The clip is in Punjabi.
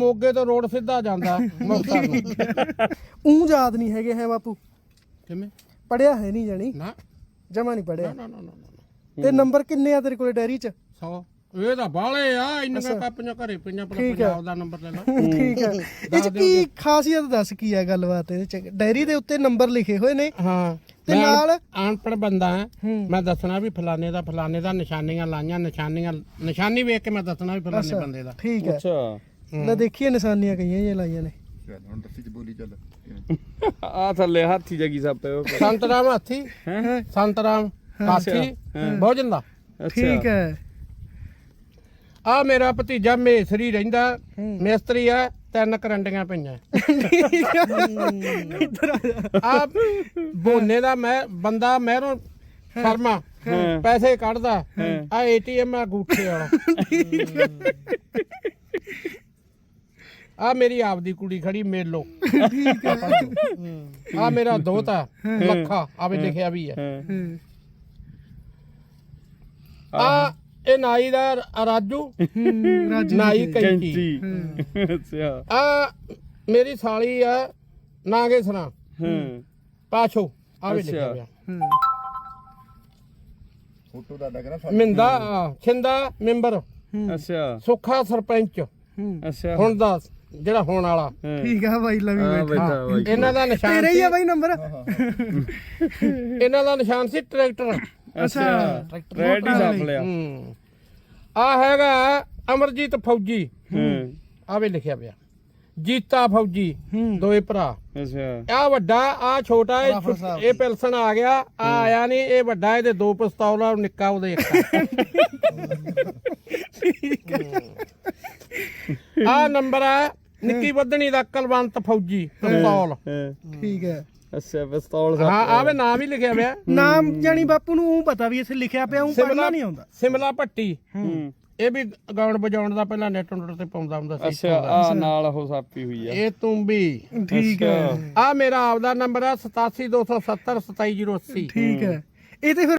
ਮੋਗੇ ਤੋਂ ਰੋਡ ਸਿੱਧਾ ਜਾਂਦਾ। ਮੁਕਤਸਰ ਨੂੰ ਉਹ ਯਾਦ ਨਹੀਂ ਹੈਗੇ ਹੈ ਬਾਪੂ। ਕਿਵੇਂ? ਪੜਿਆ ਹੈ ਨਹੀਂ ਜਾਣੀ। ਨਾ। ਜਮਾ ਨਹੀਂ ਪੜਿਆ। ਨਾ ਨਾ ਨਾ ਤੇ ਨੰਬਰ ਕਿੰਨੇ ਆ ਤੇਰੇ ਕੋਲੇ ਡੈਰੀ 'ਚ? 100 ਇਹ ਤਾਂ ਬਾਲੇ ਆ ਇੰਨੀਆਂ ਕਾਪੀਆਂ ਘਰੇ ਪਈਆਂ ਹੈ। ਪੰਜਾਬ ਦਾ ਨੰਬਰ ਲੈ ਲਾ। ਠੀਕ ਹੈ। ਇਹ 'ਚ ਕੀ ਖਾਸੀਅਤ ਦੱਸ ਕੀ ਹੈ ਗੱਲਬਾਤ ਇਹਦੇ 'ਚ? ਡੈਰੀ ਦੇ ਉੱਤੇ ਨੰਬਰ ਲਿਖੇ ਹੋਏ ਨੇ। ਹਾਂ। ਤੇ ਮੈਂ ਨਾਲ- ਅਨਪੜ੍ਹ ਬੰਦਾ। ਮੈਂ ਦੱਸਣਾ ਵੀ ਫਲਾਣੇ ਦਾ ਫਲਾਣੇ ਦਾ ਨਿਸ਼ਾਨੀਆਂ ਲਾਈਆਂ ਨਿਸ਼ਾਨੀਆਂ ਨਿਸ਼ਾਨੀ ਵੇਖ ਕੇ ਮੈਂ ਦੱਸਣਾ ਵੀ ਫਲਾਣੇ ਬੰਦੇ ਦਾ। ਠੀਕ ਹੈ ਅੱਛਾ। ਲੈ ਦੇਖੀਏ ਨਿਸ਼ਾਨੀਆਂ ਕਈਆਂ ਇਹ ਲਾਈਆਂ ਨੇ। ਚੱਲ ਹੁਣ ਦੱਸੀ ਚ ਬੋਲੀ ਚੱਲ। ਆ ਥੱਲੇ ਹਾਥੀ ਜਗੀ ਸੱਪ ਹੈ ਉਹ। ਸੰਤਰਾਮ ਹਾਥੀ। ਹੈ? ਸੰਤਰਾਮ ਹਾਥੀ। ਭੋਜਨ ਦਾ ਠੀਕ ਹੈ। ਆ ਮੇਰਾ ਭਤੀਜਾ ਮੇਸਰੀ ਰਹਿੰਦਾ। ਮੇਸਤਰੀ ਆ ਤਿੰਨ ਕਰੰਡੀਆਂ ਪਈਆਂ। ਇੱਧਰ ਆ ਜਾ। ਆ ਬੋਨੇ ਦਾ ਮੈਂ ਬੰਦਾ ਮਹਿਰੋਂ ਸ਼ਰਮਾ। ਪੈਸੇ ਕੱਢਦਾ। ਆ ਏਟੀਐਮ ਆ ਗੂਠੇ ਵਾਲਾ। ਆ ਮੇਰੀ ਆਪਦੀ ਕੁੜੀ ਖੜੀ ਮੇਲੋ ਆ ਮੇਰਾ ਦੋਤਾ ਲੱਖਾ ਆਵੇ ਲਿਖਿਆ ਵੀ ਹੈ। ਆ ਇਹ ਨਾਈ ਦਾ ਰਾਜੂ ਨਾਈ। ਕੈਂਚੀ ਅੱਛਾ ਆ ਮੇਰੀ ਸਾਲੀ ਆ ਨਾਗੇਸਰਾ ਹਾਂ ਪਾਛੋ ਆਵੇ ਲਿਖਿਆ। ਹੋਇਆ ਹੂੰ। ਫੋਟੋ ਦਾ ਡਗਰਾ ਮਿੰਦਾ ਛਿੰਦਾ ਮੈਂਬਰ। ਅੱਛਾ ਸੁੱਖਾ ਸਰਪੰਚ। ਅੱਛਾ ਹੁਣ ਦਾ ਜਿਹੜਾ ਹੋਣ ਵਾਲਾ। ਠੀਕ ਆ ਬਾਈ ਲਵੀ ਬੈਠਾ। ਇਹਨਾਂ ਦਾ ਨਿਸ਼ਾਨ ਤੇਰਾ ਹੀ ਆ ਬਾਈ ਨੰਬਰ। ਇਹਨਾਂ ਦਾ ਨਿਸ਼ਾਨ ਸੀ ਟਰੈਕਟਰ। ਅੱਛਾ। ਰੈਡ ਹੀ ਸੱਪ ਲਿਆ। ਹੂੰ। ਆ ਹੈਗਾ ਅਮਰਜੀਤ ਫੌਜੀ। ਹਾਂ। ਆਵੇ ਲਿਖਿਆ ਪਿਆ। ਜੀਤਾ ਫੌਜੀ। ਦੋਏ ਭਰਾ। ਅੱਛਾ। ਆ ਵੱਡਾ ਆ ਛੋਟਾ। ਇਹ ਪਿਲਸਣ ਆ ਗਿਆ। ਆ ਆਇਆ ਨਹੀਂ ਇਹ ਵੱਡਾ ਇਹਦੇ ਦੋ ਪਿਸਤੌਲ ਆ ਨਿੱਕਾ ਉਹਦੇ ਇੱਕ ਆ ਨੰਬਰ ਆ ਨਿੱਕੀ ਬੱਦਣੀ ਦਾ ਕਲਵੰਤ ਫੌਜੀ ਪਿਸਤੌਲ। ਹਾਂ ਠੀਕ ਹੈ। ਅੱਛਾ ਪਿਸਤੌਲ ਹਾਂ ਸੱਪ ਆਵੇ ਨਾਮ ਹੀ ਲਿਖਿਆ ਪਿਆ। ਨਾਮ ਜਾਨੀ ਬਾਪੂ ਨੂੰ ਉਹ ਪਤਾ ਵੀ ਇੱਥੇ ਲਿਖਿਆ ਪਿਆ ਉਹ ਪੜ੍ਹਨਾ ਨਹੀਂ ਆਉਂਦਾ। ਸਿਮਲਾ ਭੱਟੀ। ਹੂੰ। ਇਹ ਵੀ ਗਾਉਣ ਵਜਾਉਣ ਦਾ ਪਹਿਲਾਂ ਨੈਟ ਨੁੱਟ ਤੇ ਪਾਉਂਦਾ ਹੁੰਦਾ ਸੀ ਅੱਛਾ ਆ ਨਾਲ ਉਹ ਸਾਪੀ ਹੋਈ ਆ। ਇਹ ਤੂੰ ਵੀ। ਠੀਕ ਹੈ। ਆ ਮੇਰਾ ਆਪਦਾ ਨੰਬਰ ਆ 87270 27080 ਠੀਕ ਹੈ। ਇਹ ਤੇ ਫਿਰ